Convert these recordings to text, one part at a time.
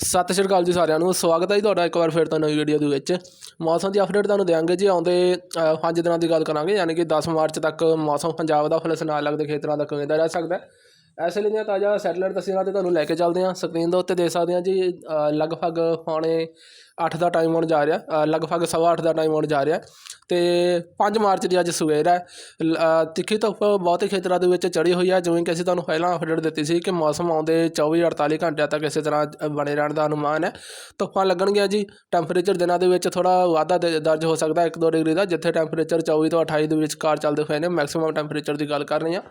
ਸਤਿ ਸ਼੍ਰੀ ਅਕਾਲ ਜੀ ਸਾਰਿਆਂ ਨੂੰ ਸਵਾਗਤ ਹੈ ਜੀ ਤੁਹਾਡਾ ਇੱਕ ਵਾਰ ਫਿਰ ਤੋਂ ਨਵੀਂ ਵੀਡੀਓ ਦੇ ਵਿੱਚ। ਮੌਸਮ ਦੀ ਅਪਡੇਟ ਤੁਹਾਨੂੰ ਦੇਵਾਂਗੇ ਜੀ ਆਉਂਦੇ ਅ, ਪੰਜ ਦਿਨਾਂ ਦੀ ਗੱਲ ਕਰਾਂਗੇ ਯਾਨੀ ਕਿ 10 ਮਾਰਚ ਤੱਕ ਮੌਸਮ ਪੰਜਾਬ ਦਾ ਫਲਸ ਨਾਲ ਲੱਗਦੇ ਖੇਤਰਾਂ ਦਾ ਕਿਵੇਂ ਦਾ ਰਹਿ ਸਕਦਾ ਹੈ। ਇਸ ਲਈ ਦੀਆਂ ਤਾਜ਼ਾ ਸੈਟੇਲਾਈਟ ਤਸਵੀਰਾਂ ਤੇ ਤੁਹਾਨੂੰ ਲੈ ਕੇ ਚੱਲਦੇ ਹਾਂ। ਸਕਰੀਨ ਦੇ ਉੱਤੇ ਦੇਖ ਸਕਦੇ ਹਾਂ ਜੀ ਲਗਭਗ ਪੌਣੇ 8 ਦਾ ਟਾਈਮ ਹੋਣ ਜਾ ਰਿਹਾ ਲਗਭਗ ਸਵਾ ਅੱਠ ਦਾ ਟਾਈਮ ਹੋਣ ਜਾ ਰਿਹਾ। ਅਤੇ ਪੰਜ ਮਾਰਚ ਦੀ ਅੱਜ ਸਵੇਰ ਹੈ। ਲ- ਤਿੱਖੀ ਧੁੱਪ ਬਹੁਤੇ ਖੇਤਰਾਂ ਦੇ ਵਿੱਚ ਚੜ੍ਹੀ ਹੋਈ ਹੈ, ਜਿਵੇਂ ਕਿ ਅਸੀਂ ਤੁਹਾਨੂੰ ਪਹਿਲਾਂ ਅਪਡੇਟ ਦਿੱਤੀ ਸੀ ਕਿ ਮੌਸਮ ਆਉਂਦੇ 24 48 ਘੰਟਿਆਂ ਤੱਕ ਇਸੇ ਤਰ੍ਹਾਂ ਬਣੇ ਰਹਿਣ ਦਾ ਅਨੁਮਾਨ ਹੈ। ਧੁੱਪਾਂ ਲੱਗਣਗੀਆਂ ਜੀ। ਟੈਂਪਰੇਚਰ ਦਿਨਾਂ ਦੇ ਵਿੱਚ ਥੋੜਾ ਵਾਧਾ ਦ- ਦਰਜ ਹੋ ਸਕਦਾ 1-2 ਡਿਗਰੀ ਦਾ, ਜਿੱਥੇ ਟੈਂਪਰੇਚਰ 24 ਤੋਂ 28 ਦੇ ਵਿਚਕਾਰ ਚੱਲਦੇ ਹੋਏ ਨੇ। ਮੈਕਸਿਮਮ ਟੈਂਪਰੇਚਰ ਦੀ ਗੱਲ ਕਰ ਰਹੇ ਹਾਂ।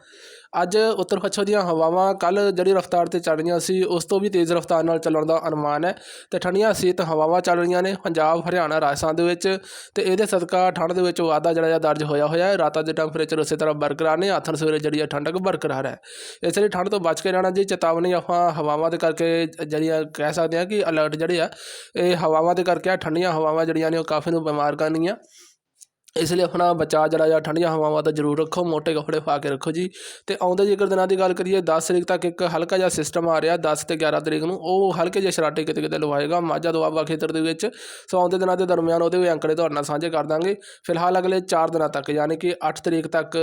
ਅੱਜ ਉੱਤਰ ਪੱਛਮ ਦੀਆਂ ਹਵਾਵਾਂ ਕੱਲ ਜਿਹੜੀ ਰਫ਼ਤਾਰ ਤੇ ਚੱਲ ਰਹੀਆਂ ਸੀ, ਉਸ ਤੋਂ ਵੀ ਤੇਜ਼ ਰਫ਼ਤਾਰ ਨਾਲ ਚੱਲਣ ਦਾ ਅਨੁਮਾਨ ਹੈ। ਤੇ ਠੰਡੀਆਂ ਸੀਤ ਹਵਾਵਾਂ ਚੱਲ ਰਹੀਆਂ ਨੇ। ਪੰਜਾਬ, ਹਰਿਆਣਾ, ਰਾਜਸਥਾਨ ਦੇ ਵਿੱਚ ਤੇ ਇਹਦੇ ਸਦਕਾ ਠੰਡ ਦੇ ਵਿੱਚ ਵਾਧਾ ਜਿਹੜਾ ਜਿਹਾ ਦਰਜ ਹੋਇਆ ਹੋਇਆ ਹੈ। ਰਾਤਾਂ ਦੇ ਟੈਂਪਰੇਚਰ ਉਸੇ ਤਰ੍ਹਾਂ ਬਰਕਰਾਰ ਨੇ, ਆਥਣ ਸਵੇਰੇ ਜਿਹੜੀ ਹੈ ਠੰਡਕ ਬਰਕਰਾਰ ਹੈ। ਇਸ ਲਈ ਠੰਡ ਤੋਂ ਬਚ ਕੇ ਰਹਿਣਾ ਜੀ, ਚੇਤਾਵਨੀ ਆਪਾਂ ਹਵਾਵਾਂ ਦੇ ਕਰਕੇ ਜਿਹੜੀਆਂ ਕਹਿ ਸਕਦੇ ਹਾਂ ਕਿ ਅਲਰਟ ਜਿਹੜੇ ਆ, ਇਹ ਹਵਾਵਾਂ ਦੇ ਕਰਕੇ ਆ, ਠੰਡੀਆਂ ਹਵਾਵਾਂ ਜਿਹੜੀਆਂ ਨੇ ਉਹ ਕਾਫੀ ਨੂੰ ਬਿਮਾਰ ਕਰਨੀਆਂ ਇਸ ਲਈ ਆਪਣਾ ਬਚਾਅ ਜਿਹੜਾ ਜਾਂ ਠੰਡੀਆਂ ਹਵਾਵਾਂ ਦਾ ਜ਼ਰੂਰ ਰੱਖੋ, ਮੋਟੇ ਕੱਪੜੇ ਪਾ ਕੇ ਰੱਖੋ ਜੀ। ਤੇ ਆਉਂਦੇ ਜੇਕਰ ਦਿਨਾਂ ਦੀ ਗੱਲ ਕਰੀਏ 10 ਤਰੀਕ ਤੱਕ ਇੱਕ ਹਲਕਾ ਜਿਹਾ ਸਿਸਟਮ ਆ ਰਿਹਾ 10 ਤੇ 11 ਤਰੀਕ ਨੂੰ। ਉਹ ਹਲਕੇ ਜਿਹੇ ਸ਼ਰਾਟੇ ਕਿਤੇ ਕਿਤੇ ਲਵਾਏਗਾ, ਮਾਝਾ ਦੁਆਬਾ ਖੇਤਰ ਦੇ ਵਿੱਚ। ਸੋ ਆਉਂਦੇ ਦਿਨਾਂ ਦੇ ਦਰਮਿਆਨ ਉਹਦੇ ਵੀ ਅੰਕੜੇ ਤੁਹਾਡੇ ਨਾਲ ਸਾਂਝੇ ਕਰ ਦਾਂਗੇ। ਫਿਲਹਾਲ ਅਗਲੇ 4 ਦਿਨਾਂ ਤੱਕ, ਯਾਨੀ ਕਿ 8 ਤਰੀਕ ਤੱਕ,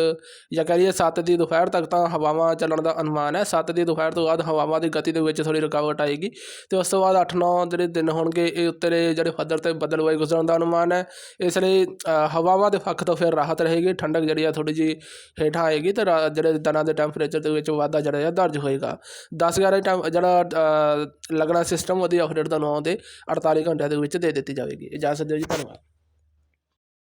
ਜਾਂ ਕਹਿ ਲਈਏ 7 ਦੀ ਦੁਪਹਿਰ ਤੱਕ ਤਾਂ ਹਵਾਵਾਂ ਚੱਲਣ ਦਾ ਅਨੁਮਾਨ ਹੈ। 7 ਦੀ ਦੁਪਹਿਰ ਤੋਂ ਬਾਅਦ ਹਵਾਵਾਂ ਦੀ ਗਤੀ ਦੇ ਵਿੱਚ ਥੋੜੀ ਰੁਕਾਵਟ ਆਏਗੀ। ਤੇ ਉਸ ਤੋਂ ਬਾਅਦ 8-9 ਜਿਹੜੇ ਦਿਨ ਹੋਣਗੇ, ਇਹ ਉੱਤਰੇ ਜਿਹੜੇ ਪੱਧਰ ਤੇ ਬੱਦਲਵਾਈ ਗੁਜ਼ਰਨ ਦਾ ਅਨੁਮਾਨ ਹੈ। ਇਸ ਲਈ ਹਵਾਵਾਂ ਹਵਾਵਾਂ ਦੇ ਪੱਖ ਤੋਂ ਫਿਰ ਰਾਹਤ ਰਹੇਗੀ ਠੰਡਕ ਜਿਹੜੀ ਆ ਥੋੜੀ ਜੀ ਹੇਠਾਂ ਆਏਗੀ ਤੇ ਰਾ- ਜਿਹੜੇ ਦਿਨਾਂ ਦੇ ਟੈਂਪਰੇਚਰ ਦੇ ਵਿੱਚ ਵਾਧਾ ਜਿਹੜਾ ਆ ਦਰਜ ਹੋਏਗਾ। 10 11 ਟੈਂ ਜਿਹੜਾ ਅ, ਲੱਗਣਾ ਸਿਸਟਮ ਉਹਦੀ ਅਪਡੇਟ ਤੁਹਾਨੂੰ ਆਉਂਦੇ 48 ਘੰਟਿਆਂ ਦੇ ਵਿੱਚ ਦੇ ਦਿੱਤੀ ਜਾਵੇਗੀ। ਇਜਾਜ਼ਤ ਦਿਓ ਜੀ ਧੰਨਵਾਦ।